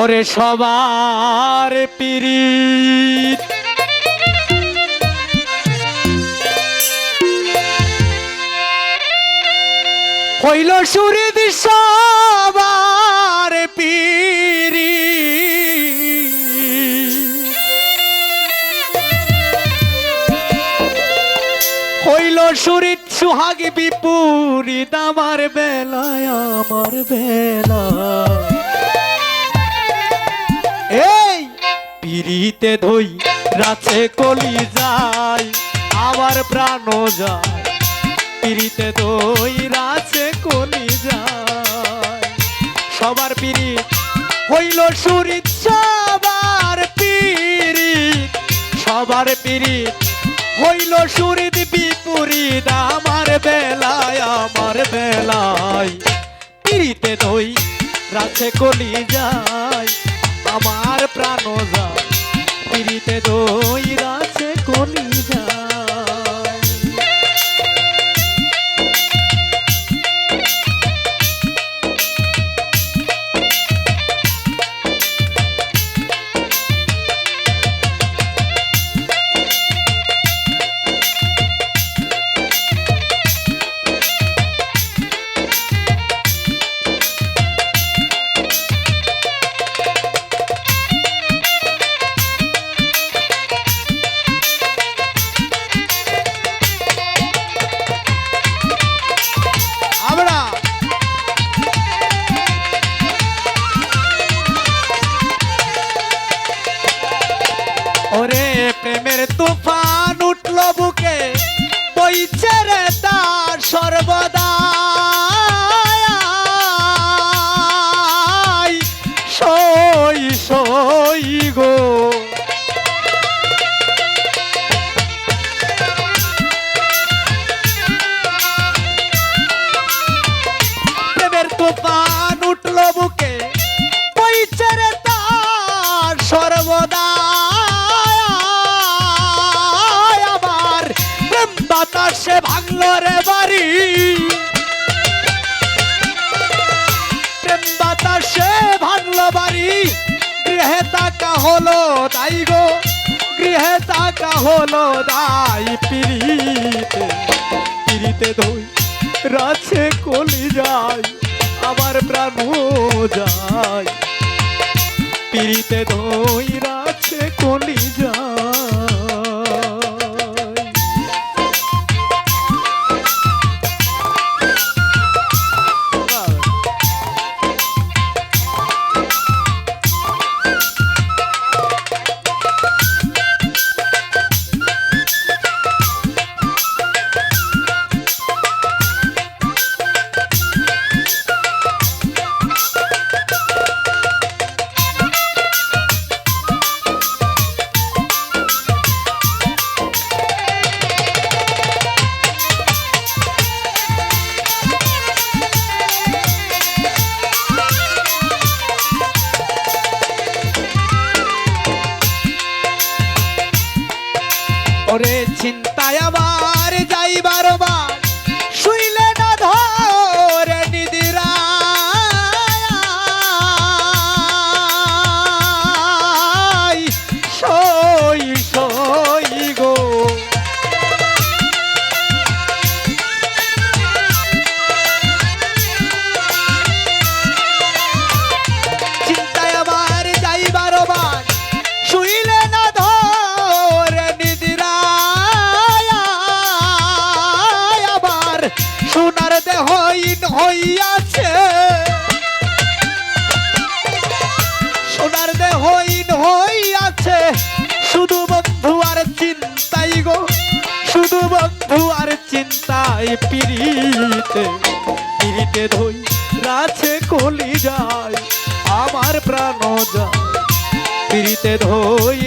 ওরে সবার পিরিত। হইল সুরিদ সবার পিরি হইল সুরিত সুহাগ বিপুরিত আমার বেলায়, আমার বেলা পিড়িতে ধই রাছে কলি যায় আবার প্রাণ যায়। পিড়িতে দই রাছে কলি যায় সবার পিড়িত হইল সুরিত, সবার পিড়িত। সবার পিড়িত হইল সুরিত বিপরীত, আমার বেলায় আমার বেলায়। পিড়িতে দই রাছে কলি যায় আমার প্রাণ যায়। পিড়িতে দই ওরে প্রেমের তুফান উঠল বুকে বইছে রে তার সর্বদা সই সই গো। প্রেমের তুফান হলো তাই গো, গৃহে তাকা হলো দাই পিড়িতে। পিড়িতে ধুই, রাছে কলি যায় আমার প্রাণ যায়। পিড়িতে ধুই, রাছে কলি যায় ওরে চিন্তায় আবার যাইবার বার চিন্তায় পিড়িতে পিড়িতে ধই রাছে কলি যায় আমার প্রাণ যায়। পিড়িতে ধই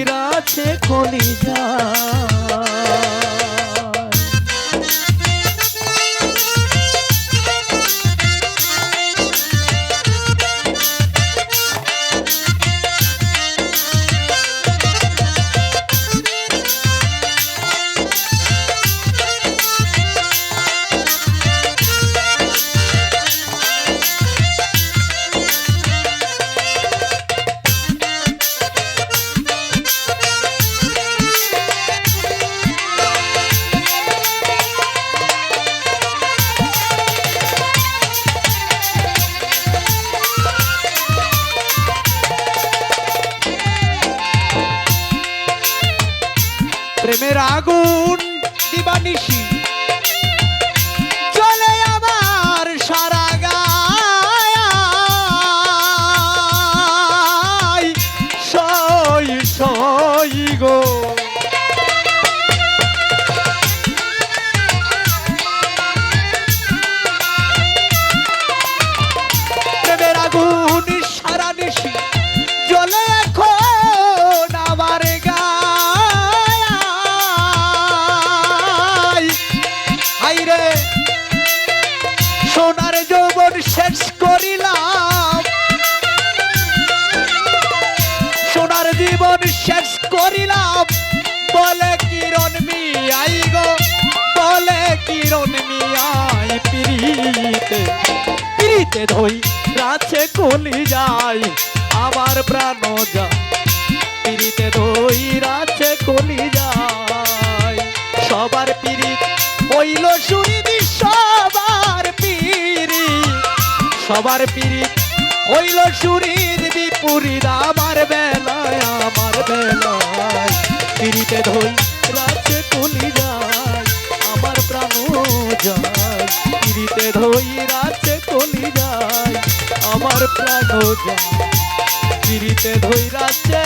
Nishi. শেষ করিলাম। সোনার জীবন শেষ করিলাম। বলে কিরণ মিয়াই গো, বলে কিরণ মিয়াই পিড়িতে। পিড়িতে ধই রাছে কলি যাই আমার প্রাণ যা সবার পিড়িত হইল সুরির বিপুরীত, আমার বেলায় আমার বেলায়। পিড়িতে ধই রাছে কলি যায়, আমার প্রাণ যায়। পিড়িতে ধই রাছে কলি যায়, আমার প্রাণ যায়। পিড়িতে ধই রাছে